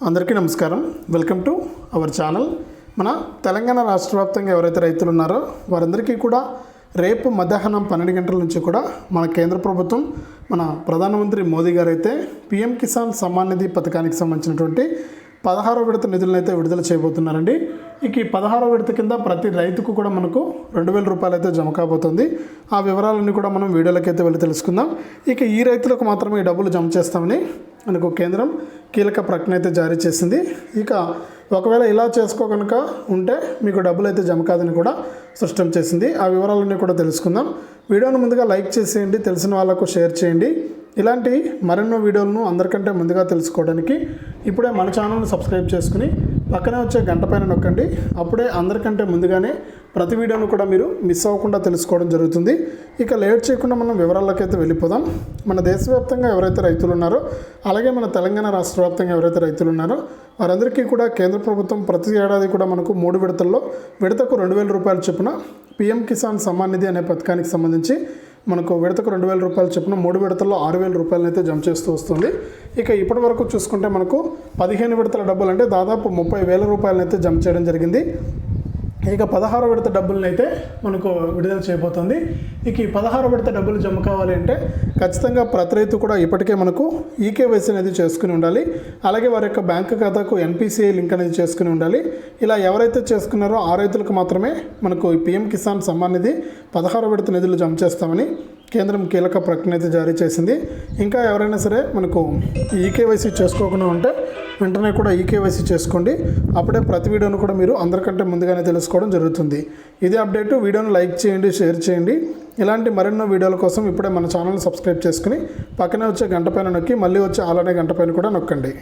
అందరికీ నమస్కారం. Welcome to our channel. మన తెలంగాణ రాష్ట్ర వ్యాప్తంగా ఎవరైతే రైతులు ఉన్నారో వారందరికీ కూడా రేపు మధ్యాహ్నం పన్నెండు గంటల నుంచి కూడా మన కేంద్ర ప్రభుత్వం మన ప్రధానమంత్రి మోదీ గారు అయితే పిఎం కిసాన్ సమ్మాన్ నిధి పథకానికి సంబంధించినటువంటి పదహారో విడత నిధులను అయితే విడుదల చేయబోతున్నారండి. ఇక ఈ పదహారో విడత కింద ప్రతి రైతుకు కూడా మనకు రెండు వేల రూపాయలు అయితే జమ కాబోతుంది. ఆ వివరాలన్నీ కూడా మనం వీడియోలోకి అయితే వెళ్ళి తెలుసుకుందాం. ఇక ఈ రైతులకు మాత్రమే ఈ డబ్బులు జమ చేస్తామని మనకు కేంద్రం కీలక ప్రకటన అయితే జారీ చేసింది. ఇక ఒకవేళ ఇలా చేసుకో కనుక ఉంటే మీకు డబ్బులు అయితే జమ కాదని కూడా స్పష్టం చేసింది. ఆ వివరాలన్నీ కూడా తెలుసుకుందాం. వీడియోను ముందుగా లైక్ చేసేయండి తెలిసిన వాళ్ళకు షేర్ చేయండి. ఇలాంటి మరెన్నో వీడియోలను అందరికంటే ముందుగా తెలుసుకోవడానికి ఇప్పుడే మన ఛానల్ని సబ్స్క్రైబ్ చేసుకుని పక్కనే వచ్చే గంట పైన నొక్కండి. అప్పుడే అందరికంటే ముందుగానే ప్రతి వీడియోను కూడా మీరు మిస్ అవ్వకుండా తెలుసుకోవడం జరుగుతుంది. ఇక లేట్ చేయకుండా మనం వివరాల్లోకి అయితే వెళ్ళిపోదాం. మన దేశవ్యాప్తంగా ఎవరైతే రైతులు ఉన్నారో అలాగే మన తెలంగాణ రాష్ట్ర వ్యాప్తంగా ఎవరైతే రైతులు ఉన్నారో వారందరికీ కూడా కేంద్ర ప్రభుత్వం ప్రతి ఏడాది కూడా మనకు మూడు విడతల్లో విడతకు రెండు వేల రూపాయల చొప్పున పిఎం కిసాన్ సమ్మాన్ నిధి అనే పథకానికి సంబంధించి మనకు విడతకు రెండు వేల రూపాయలు చొప్పున మూడు విడతల్లో ఆరు వేల రూపాయలను అయితే జమ చేస్తూ వస్తుంది. ఇక ఇప్పటి వరకు చూసుకుంటే మనకు పదిహేను విడతల డబ్బులు అంటే దాదాపు ముప్పై వేల రూపాయలను అయితే జమ చేయడం జరిగింది. ఇక పదహారో విడత డబ్బులను అయితే మనకు విడుదల చేయబోతుంది. ఇక ఈ పదహారో విడత డబ్బులు జమ కావాలి అంటే ఖచ్చితంగా ప్రతి రైతు కూడా ఇప్పటికే మనకు ఈకేవైసీ అనేది చేసుకుని ఉండాలి. అలాగే వారి యొక్క బ్యాంక్ ఖాతాకు ఎన్పిసిఐ లింక్ అనేది చేసుకుని ఉండాలి. ఇలా ఎవరైతే చేసుకున్నారో ఆ రైతులకు మాత్రమే మనకు ఈ పిఎం కిసాన్ సమ్మాన్ నిధి పదహారో విడత నిధులు జమ చేస్తామని కేంద్రం కీలక ప్రకటన అయితే జారీ చేసింది. ఇంకా ఎవరైనా సరే మనకు ఈకేవైసీ చేసుకోకుండా ఉంటే వెంటనే కూడా ఈకేవైసీ చేసుకోండి. అప్పుడే ప్రతి వీడియోను కూడా మీరు అందరికంటే ముందుగానే తెలుసుకోవడం జరుగుతుంది. ఇది అప్డేట్. వీడియోను లైక్ చేయండి షేర్ చేయండి. ఇలాంటి మరెన్నో వీడియోల కోసం ఇప్పుడే మన ఛానల్ని సబ్స్క్రైబ్ చేసుకుని పక్కనే వచ్చే గంట పైన నొక్కి మళ్ళీ వచ్చే అలానే గంట పైన కూడా నొక్కండి.